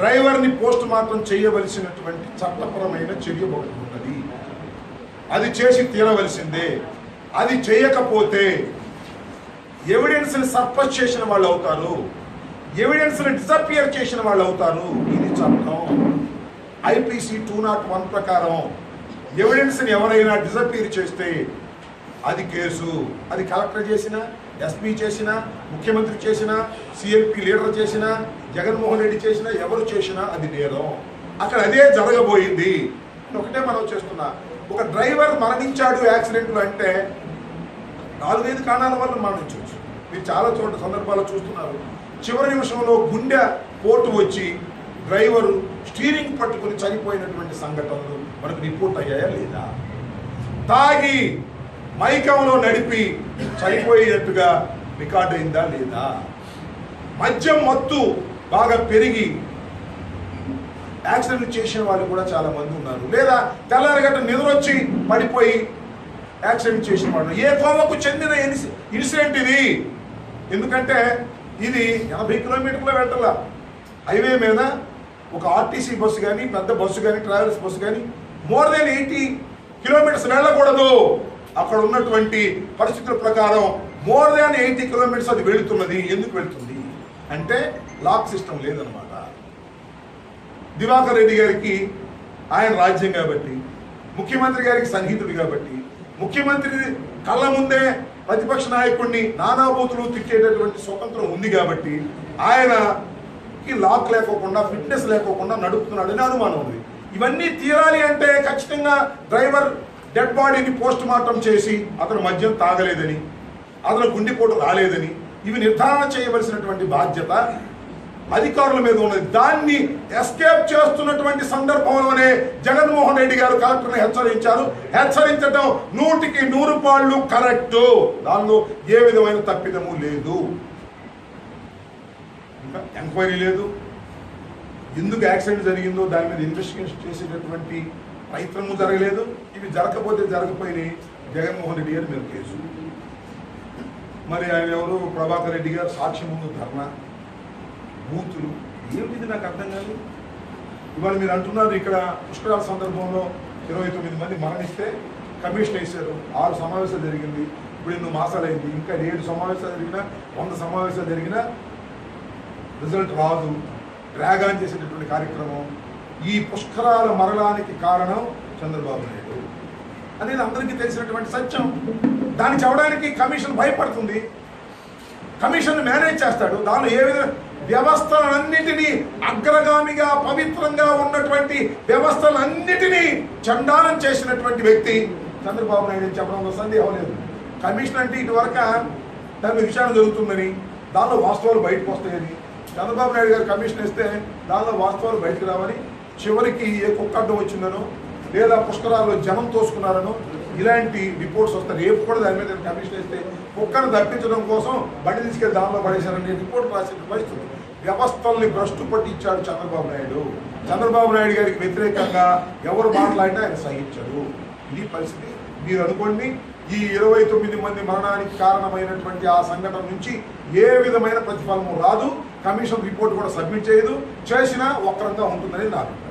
డ్రైవర్ని post mortem చేయవలసినటువంటి చట్టపరమైన చర్య ఒకటి ఉన్నది. అది చేసి తీరవలసిందే. అది చేయకపోతే ఎవిడెన్స్ని సర్పస్ చేసిన వాళ్ళు అవుతారు. ఎవిడెన్స్ని డిసపియర్ చేసిన వాళ్ళు అవుతారు. ఇది చట్టం. ఐపీసీ టూ నాట్ వన్ ప్రకారం ఎవిడెన్స్ని ఎవరైనా డిసపియర్ చేస్తే అది కేసు. అది కలెక్టర్ చేసిన ఎస్పీ చేసినా ముఖ్యమంత్రి చేసినా సిఎల్పి లీడర్ చేసినా జగన్మోహన్ రెడ్డి చేసినా ఎవరు చేసినా అది నేరం. అక్కడ అదే జరగబోయింది. ఒకటే మనం చేస్తున్నా. ఒక డ్రైవర్ మరణించాడు యాక్సిడెంట్లు అంటే నాలుగైదు కారణాల వల్ల మరణించవచ్చు. మీరు చాలా చోట్ల సందర్భాలు చూస్తున్నారు. చివరి నిమిషంలో గుండె పోటు వచ్చి డ్రైవరు స్టీరింగ్ పట్టుకుని చనిపోయినటువంటి సంఘటనలు మనకు రిపోర్ట్ అయ్యాయా లేదా? తాగి మైకంలో నడిపి చనిపోయేటట్టుగా రికార్డ్ అయిందా లేదా? మద్యం మత్తు బాగా పెరిగి యాక్సిడెంట్ చేసిన వాళ్ళు కూడా చాలా మంది ఉన్నారు. లేదా తెల్లారగట్ట నిద్రొచ్చి పడిపోయి యాక్సిడెంట్ చేసిన వాళ్ళు ఏ కోమకు చెందిన ఇన్సి- ఇన్సిడెంట్ ఇది? ఎందుకంటే ఇది ఎనభై కిలోమీటర్ల వెళ్ళాల హైవే మీద ఒక ఆర్టీసీ బస్సు కానీ పెద్ద బస్సు కానీ ట్రావెల్స్ బస్సు కానీ మోర్ దెన్ ఎయిటీ కిలోమీటర్స్ వెళ్ళకూడదు. అక్కడ ఉన్నటువంటి పరిస్థితుల ప్రకారం మోర్ దాన్ ఎయిటీ కిలోమీటర్స్ అది వెళుతున్నది. ఎందుకు వెళుతుంది? అంటే లాక్ సిస్టమ్ లేదనమాట దివాకర్ రెడ్డి గారికి ఆయన రాజ్యం కాబట్టి ముఖ్యమంత్రి గారికి సన్నిహితుడు కాబట్టి ముఖ్యమంత్రి కళ్ళ ముందే ప్రతిపక్ష నాయకుడిని నానాభూతులు తిట్టేటటువంటి స్వతంత్రం ఉంది కాబట్టి ఆయనకి లాక్ లేకోకుండా ఫిట్నెస్ లేకోకుండా నడుపుతున్నాడని అనుమానం ఉంది. ఇవన్నీ తీరాలి అంటే ఖచ్చితంగా డ్రైవర్ డెడ్ బాడీని పోస్ట్ మార్టం చేసి అతను మద్యం తాగలేదని అతను గుండెపోటు రాలేదని ఇవి నిర్ధారణ చేయవలసినటువంటి బాధ్యత అధికారుల మీద ఉన్నది. దాన్ని ఎస్కేప్ చేస్తున్నటువంటి సందర్భంలోనే జగన్మోహన్ రెడ్డి గారు కలెక్టర్ని హెచ్చరించారు. హెచ్చరించడం నూటికి నూరు పాళ్ళు కరెక్ట్. దానిలో ఏ విధమైన తప్పిదము లేదు. ఇంకా ఎంక్వైరీ లేదు. ఎందుకు యాక్సిడెంట్ జరిగిందో దాని మీద ఇన్వెస్టిగేషన్ చేసేటటువంటి ప్రయత్నము జరగలేదు ఇవి జరగకపోతే జరగపోయినాయి జగన్మోహన్ రెడ్డి గారి మీద కేసు. మరి ఆయన ఎవరు? ప్రభాకర్ రెడ్డి గారు సాక్షి ముందు ధర్నా. బూతులు. ఏమిటిది నాకు అర్థం కాదు ఇవాళ మీరు అంటున్నారు ఇక్కడ పుష్కరాల సందర్భంలో ఇరవై తొమ్మిది మంది మరణిస్తే కమిషన్ వేశారు. ఆరు సమావేశాలు జరిగింది. ఇప్పుడు ఎన్నో మాసాలైంది. ఇంకా ఏడు సమావేశాలు జరిగినా వంద సమావేశాలు జరిగినా రిజల్ట్ రాదు. డ్రాగాన్ చేసేటటువంటి కార్యక్రమం ఈ పుష్కరాల మరణానికి కారణం చంద్రబాబు నాయుడు. అనేది అందరికీ తెలిసినటువంటి సత్యం. దాన్ని చెప్పడానికి కమిషన్ భయపడుతుంది. కమిషన్ మేనేజ్ చేస్తాడు. దానిలో ఏ విధంగా వ్యవస్థలన్నిటినీ అగ్రగామిగా పవిత్రంగా ఉన్నటువంటి వ్యవస్థలన్నిటినీ చండాలం చేసినటువంటి వ్యక్తి చంద్రబాబు నాయుడు చెప్పడం చెప్పడంలో సందేహం లేదు. కమిషన్ అంటే ఇటువరకు దాని మీద విచారణ జరుగుతుందని దానిలో వాస్తవాలు బయటకు వస్తాయని చంద్రబాబు నాయుడు గారు కమిషన్ ఇస్తే దానిలో వాస్తవాలు బయటకు రావని చివరికి ఏ కుక్క అడ్డం వచ్చిందనో లేదా పుష్కరాల్లో జనం తోసుకున్నారనో ఇలాంటి రిపోర్ట్స్ వస్తాయి. రేపు కూడా దాని మీద కమిషన్ ఇస్తే కుక్కను తప్పించడం కోసం బండి తీసుకెళ్ళి దానిలో పడేశారని రిపోర్ట్ రాసిన పరిస్థితి. వ్యవస్థల్ని భ్రష్టు పట్టించాడు చంద్రబాబు నాయుడు. చంద్రబాబు నాయుడు గారికి వ్యతిరేకంగా ఎవరు మాట్లాడినా ఆయన సహించరు ఇది పరిస్థితి. మీరు అనుకోండి ఈ ఇరవై తొమ్మిది మంది మరణానికి కారణమైనటువంటి ఆ సంఘటన నుంచి ఏ విధమైన ప్రతిఫలము రాదు. కమిషన్ రిపోర్ట్ కూడా సబ్మిట్ చేయదు. చేసినా వక్రంగా ఉంటుందని నా అభిప్రాయం.